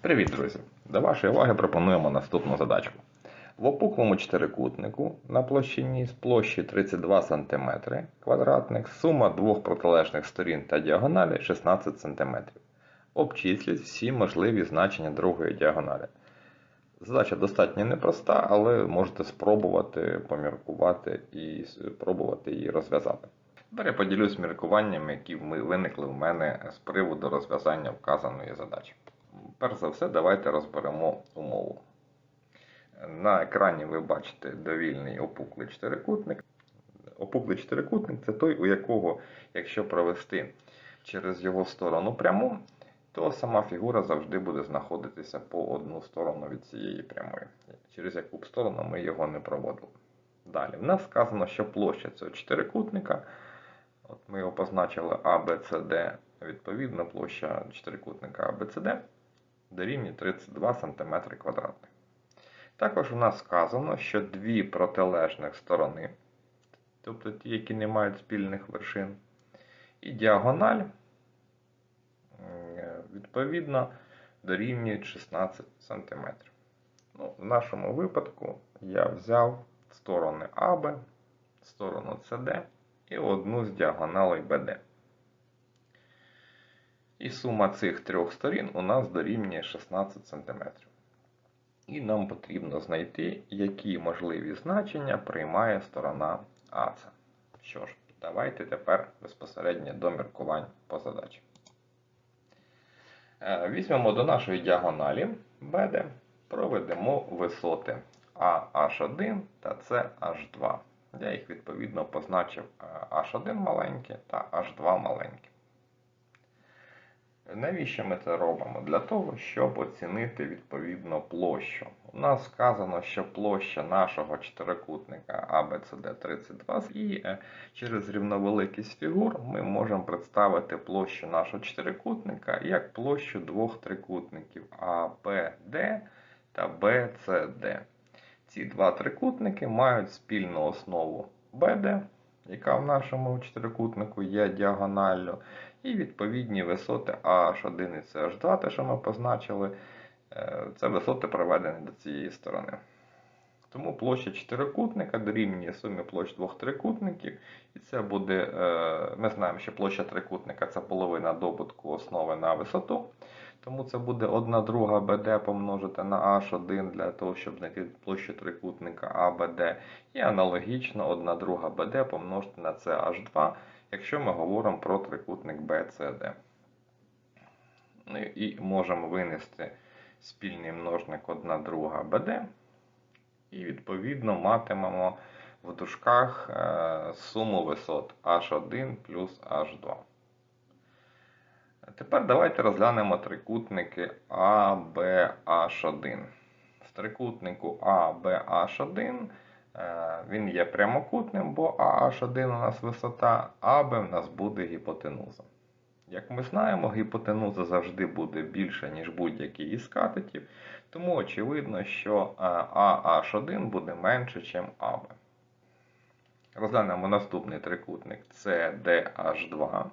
Привіт, друзі! До вашої уваги пропонуємо наступну задачку. В опуклому чотирикутнику на площині з площі 32 см квадратних сума двох протилежних сторін та діагоналі 16 см. Обчисліть всі можливі значення другої діагоналі. Задача достатньо непроста, але можете спробувати поміркувати і спробувати її розв'язати. Тепер я поділюсь міркуваннями, які виникли в мене з приводу розв'язання вказаної задачі. Перш за все, давайте розберемо умову. На екрані ви бачите довільний опуклий чотирикутник. Опуклий чотирикутник це той, у якого, якщо провести через його сторону пряму, то сама фігура завжди буде знаходитися по одну сторону від цієї прямої, через яку б сторону ми його не проводили. Далі, в нас сказано, що площа цього чотирикутника, от ми його позначили ABCD, відповідно, площа чотирикутника ABCD дорівнює 32 см квадратних. Також у нас сказано, що дві протилежних сторони, тобто ті, які не мають спільних вершин, і діагональ, е, відповідно, дорівнюють 16 см. Ну, в нашому випадку я взяв сторони АБ, сторону СД і одну з діагоналей БД. І сума цих трьох сторін у нас дорівнює 16 см. І нам потрібно знайти, які можливі значення приймає сторона АЦ. Що ж, давайте тепер безпосередньо до міркувань по задачі. Е, Візьмемо до нашої діагоналі BD, проведемо висоти AH1 та CH2. Я їх відповідно позначив е, H1 маленьке та H2 маленьке. Навіщо ми це робимо? Для того, щоб оцінити відповідно площу. У нас сказано, що площа нашого чотирикутника ABCD 32 і через рівновеликість фігур ми можемо представити площу нашого чотирикутника як площу двох трикутників ABD та BCD. Ці два трикутники мають спільну основу BD, яка в нашому чотирикутнику є діагоналлю, і відповідні висоти AH1 і CH2, те, що ми позначили, е, це висоти проведені до цієї сторони. Тому площа чотирикутника дорівнює сумі площ двох трикутників. І це буде, е, ми знаємо, що площа трикутника це половина добутку основи на висоту. Тому це буде 1 друга BD помножити на H1 для того, щоб знайти площу трикутника ABD. І аналогічно 1 друга BD помножити на CH2, якщо ми говоримо про трикутник BCD. Ну і можемо винести спільний множник 1 друга BD. І відповідно матимемо в дужках е, суму висот H1 плюс H2. Тепер давайте розглянемо трикутники ABH1. В трикутнику ABH1 е, він є прямокутним, бо AH1 у нас висота, AB в нас буде гіпотенуза. Як ми знаємо, гіпотенуза завжди буде більша, ніж будь-який із катетів, тому очевидно, що AH1 буде менше, ніж AB. Розглянемо наступний трикутник CDH2.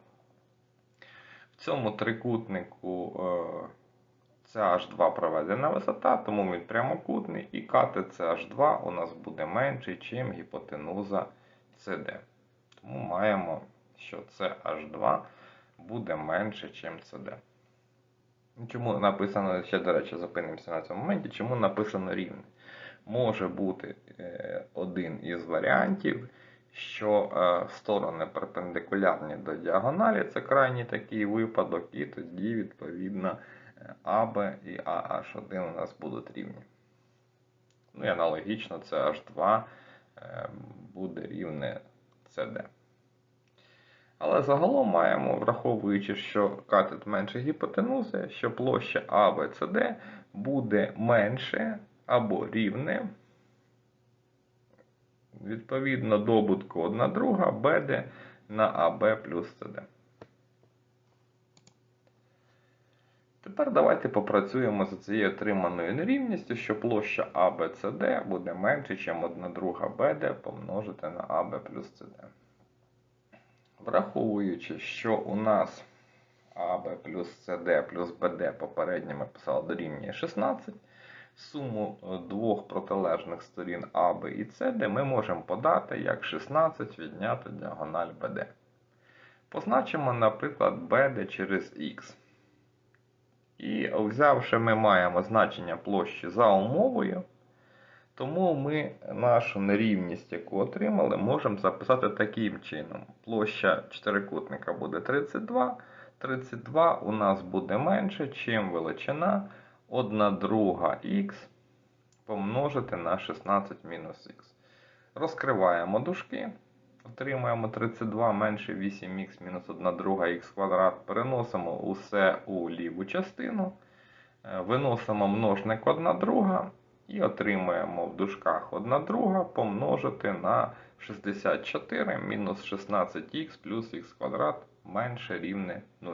В цьому трикутнику е, CH2 проведена висота, тому він прямокутний, і катет CH2 у нас буде менший, ніж гіпотенуза CD. Тому маємо, що CH2 буде менше, ніж CD. Чому написано, ще, до речі, зупинимося на цьому моменті, чому написано рівне? Може бути е, один із варіантів, що е, сторони перпендикулярні до діагоналі, це крайній такий випадок, і тоді, відповідно, АБ і AH1 у нас будуть рівні. Ну і аналогічно це H2 е, буде рівне CD. Але загалом маємо, враховуючи, що катет менше гіпотенузи, що площа ABCD буде менше або рівне відповідно добутку 1 друга BD на AB плюс CD. Тепер давайте попрацюємо за цією отриманою нерівністю, що площа ABCD буде менше, ніж 1 друга BD помножити на AB плюс CD. Враховуючи, що у нас АБ плюс CD плюс БД попередньо ми писали дорівнює 16. Суму е, двох протилежних сторін АБ і СД ми можемо подати як 16 відняти діагональ БД. Позначимо, наприклад, BD через Х. І взявши, ми маємо значення площі за умовою, тому ми нашу нерівність, яку отримали, можемо записати таким чином. Площа чотирикутника буде 32. 32 у нас буде менше, чим величина 1 друга х помножити на 16 мінус х. Розкриваємо дужки. Отримаємо 32 менше 8х мінус 1 друга х квадрат. Переносимо усе у ліву частину. Е, Виносимо множник 1 друга і отримуємо в дужках 1 друга помножити на 64 мінус 16х плюс х квадрат менше рівне 0.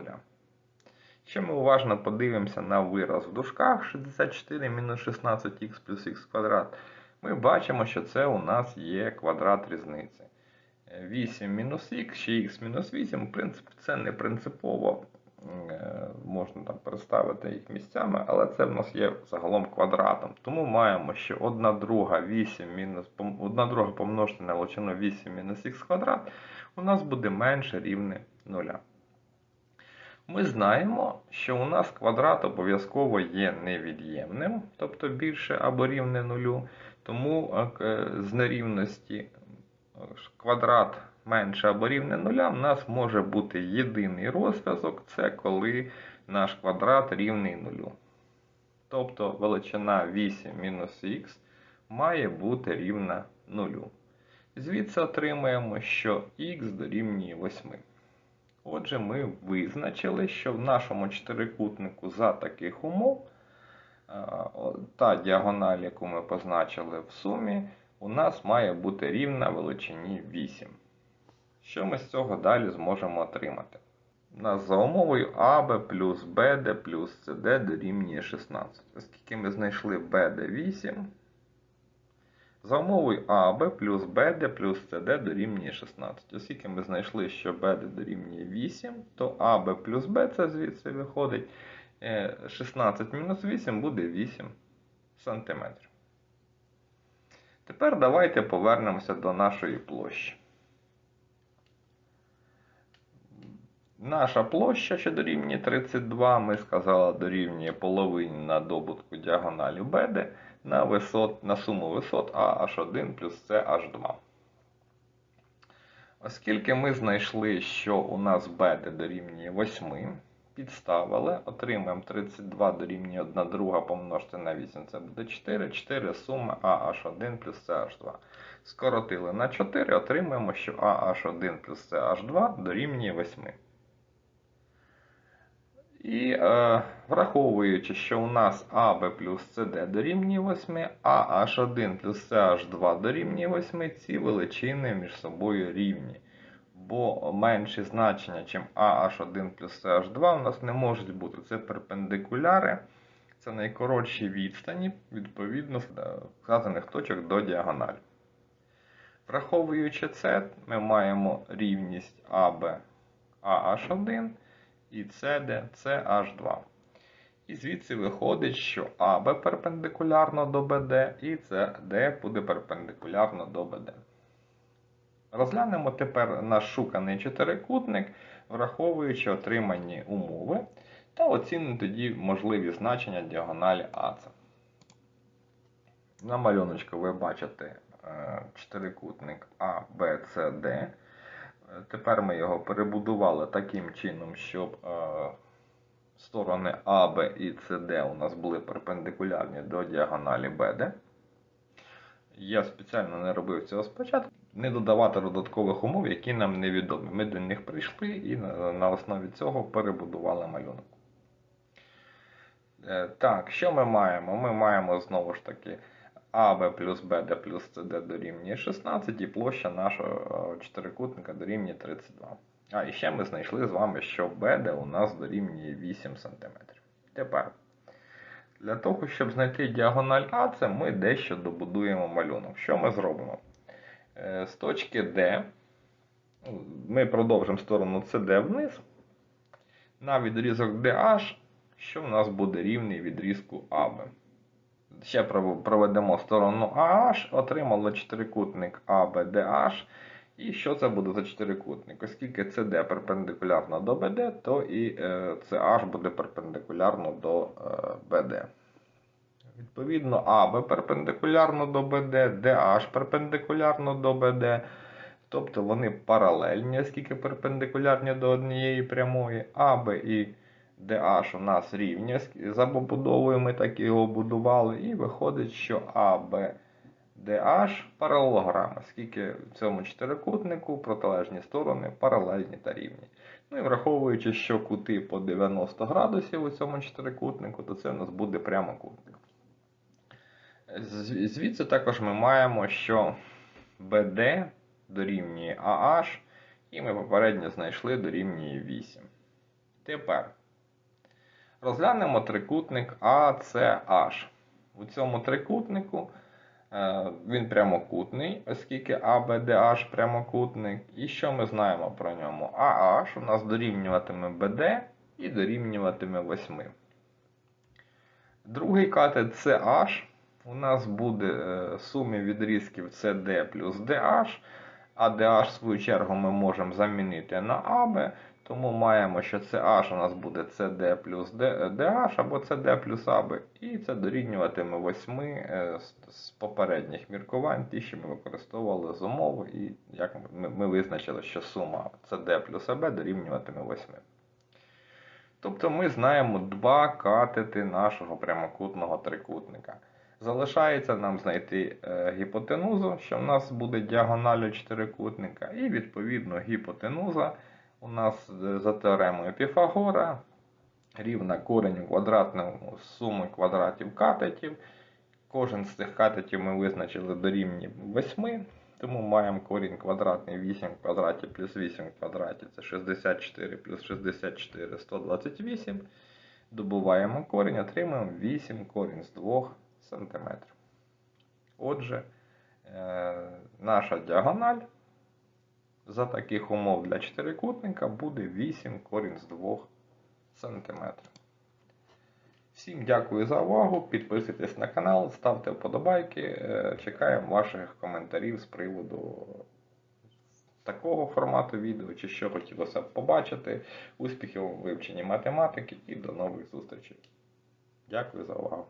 Ще ми уважно подивимося на вираз в дужках 64 мінус 16х плюс х квадрат. Ми бачимо, що це у нас є квадрат різниці. 8 мінус х чи х мінус 8, в принципі, це не принципово. Е, Можна там переставити їх місцями, але це в нас є загалом квадратом. Тому маємо, що 1 друга 8 мінус 1 друга помножити на величину 8 мінус х квадрат у нас буде менше рівне 0. Ми знаємо, що у нас квадрат обов'язково є невід'ємним, тобто більше або рівне нулю. Тому е, з нерівності е, квадрат менше або рівне нуля в нас може бути єдиний розв'язок, це коли наш квадрат рівний нулю. Тобто величина 8 мінус х має бути рівна нулю. Звідси отримаємо, що х дорівнює 8. Отже, ми визначили, що в нашому чотирикутнику за таких умов та діагональ, яку ми позначили в сумі, у нас має бути рівна величині 8. Що ми з цього далі зможемо отримати? У нас за умовою АБ плюс БД плюс СД дорівнює 16. Оскільки ми знайшли БД 8, за умовою АБ плюс БД плюс СД дорівнює 16. Оскільки ми знайшли, що БД дорівнює 8, то АБ плюс Б це звідси виходить 16 мінус 8 буде 8 см. Тепер давайте повернемося до нашої площі. Наша площа, що дорівнює 32, ми сказали, дорівнює половині на добутку діагоналі BD на висот, на суму висот AH1 плюс CH2. Оскільки ми знайшли, що у нас BD дорівнює 8, підставили, отримаємо 32 дорівнює 1 друга помножити на 8, це буде 4, 4 сума AH1 плюс CH2. Скоротили на 4, отримаємо, що AH1 плюс CH2 дорівнює 8. І е, враховуючи, що у нас АБ плюс СД дорівнює 8, а H1 плюс CH2 дорівнює 8, ці величини між собою рівні. Бо менші значення, ніж AH1 плюс CH2 у нас не можуть бути. Це перпендикуляри, це найкоротші відстані відповідно вказаних точок до діагоналі. Враховуючи це, ми маємо рівність АБ AH1 і CD це H2. І звідси виходить, що АБ перпендикулярно до БД і CD буде перпендикулярно до БД. Розглянемо тепер наш шуканий чотирикутник, враховуючи отримані умови, та оцінимо тоді можливі значення діагоналі АЦ. На малюночку ви бачите е, чотирикутник Д. Тепер ми його перебудували таким чином, щоб е, сторони АБ і СД у нас були перпендикулярні до діагоналі БД. Я спеціально не робив цього спочатку, не додавати додаткових умов, які нам невідомі. Ми до них прийшли і на основі цього перебудували малюнок. Е, так, що ми маємо? Ми маємо знову ж таки АБ плюс БД плюс СД дорівнює 16 і площа нашого е, чотирикутника дорівнює 32. А, і ще ми знайшли з вами, що БД у нас дорівнює 8 см. Тепер, для того, щоб знайти діагональ АЦ, ми дещо добудуємо малюнок. Що ми зробимо? Е, з точки D ми продовжимо сторону CD вниз. на відрізок DH, що в нас буде рівний відрізку AB. Ще пров- проведемо сторону AH, отримали чотирикутник ABDH. І що це буде за чотирикутник? Оскільки CD перпендикулярно до BD, то і е, CH буде перпендикулярно до е, BD. Відповідно, AB перпендикулярно до BD, DH перпендикулярно до BD. Тобто вони паралельні, оскільки перпендикулярні до однієї прямої. AB і DH у нас рівні ск- за побудовою, ми так його будували. І виходить, що AB DH паралелограм, оскільки в цьому чотирикутнику протилежні сторони паралельні та рівні. Ну і враховуючи, що кути по 90 градусів у цьому чотирикутнику, то це у нас буде прямокутник. Звідси також ми маємо, що BD дорівнює AH, і ми попередньо знайшли дорівнює 8. Тепер розглянемо трикутник ACH. У цьому трикутнику е, він прямокутний, оскільки ABDH прямокутник. І що ми знаємо про ньому? AH у нас дорівнюватиме BD і дорівнюватиме 8. Другий катет CH у нас буде е, сумі відрізків CD плюс DH, а в свою чергу, ми можемо замінити на AB, тому маємо, що CH у нас буде CD плюс D- DH або CD плюс AB, і це дорівнюватиме 8 е, з- попередніх міркувань, ті, що ми використовували з умови, і як ми, ми визначили, що сума CD плюс AB дорівнюватиме 8. Тобто ми знаємо два катети нашого прямокутного трикутника. Залишається нам знайти е, гіпотенузу, що в нас буде діагоналю чотирикутника, і відповідно гіпотенуза у нас е, за теоремою Піфагора рівна кореню квадратному суми квадратів катетів. Кожен з цих катетів ми визначили дорівнює 8, тому маємо корінь квадратний 8 в квадраті плюс 8 в квадраті це 64 плюс 64 128. Добуваємо корінь, отримуємо 8 корінь з 2 см. Отже, е, наша діагональ за таких умов для чотирикутника буде 8 корінь з 2 см. Всім дякую за увагу. Підписуйтесь на канал, ставте вподобайки. Е, Чекаємо ваших коментарів з приводу такого формату відео, чи що хотілося б побачити. Успіхів у вивченні математики і до нових зустрічей. Дякую за увагу.